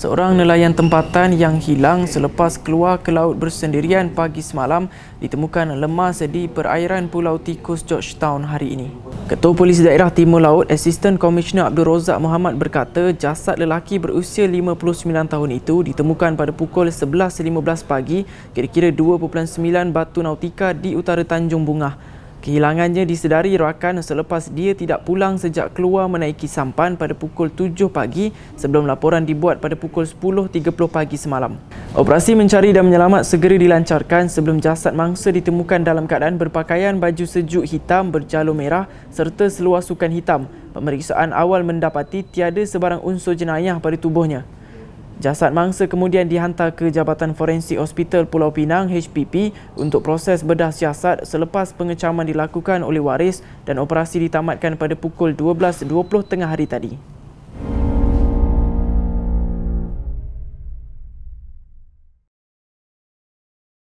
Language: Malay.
Seorang nelayan tempatan yang hilang selepas keluar ke laut bersendirian pagi semalam ditemukan lemas di perairan Pulau Tikus Georgetown hari ini. Ketua Polis Daerah Timur Laut, Assistant Commissioner Abdul Rozak Muhammad berkata jasad lelaki berusia 59 tahun itu ditemukan pada pukul 11.15 pagi kira-kira 2.9 batu nautika di utara Tanjung Bungah. Kehilangannya disedari rakan selepas dia tidak pulang sejak keluar menaiki sampan pada pukul 7 pagi sebelum laporan dibuat pada pukul 10.30 pagi semalam. Operasi mencari dan menyelamat segera dilancarkan sebelum jasad mangsa ditemukan dalam keadaan berpakaian baju sejuk hitam berjalur merah serta seluar sukan hitam. Pemeriksaan awal mendapati tiada sebarang unsur jenayah pada tubuhnya. Jasad mangsa kemudian dihantar ke Jabatan Forensik Hospital Pulau Pinang HPP untuk proses bedah siasat selepas pengecaman dilakukan oleh waris dan operasi ditamatkan pada pukul 12.20 tengah hari tadi.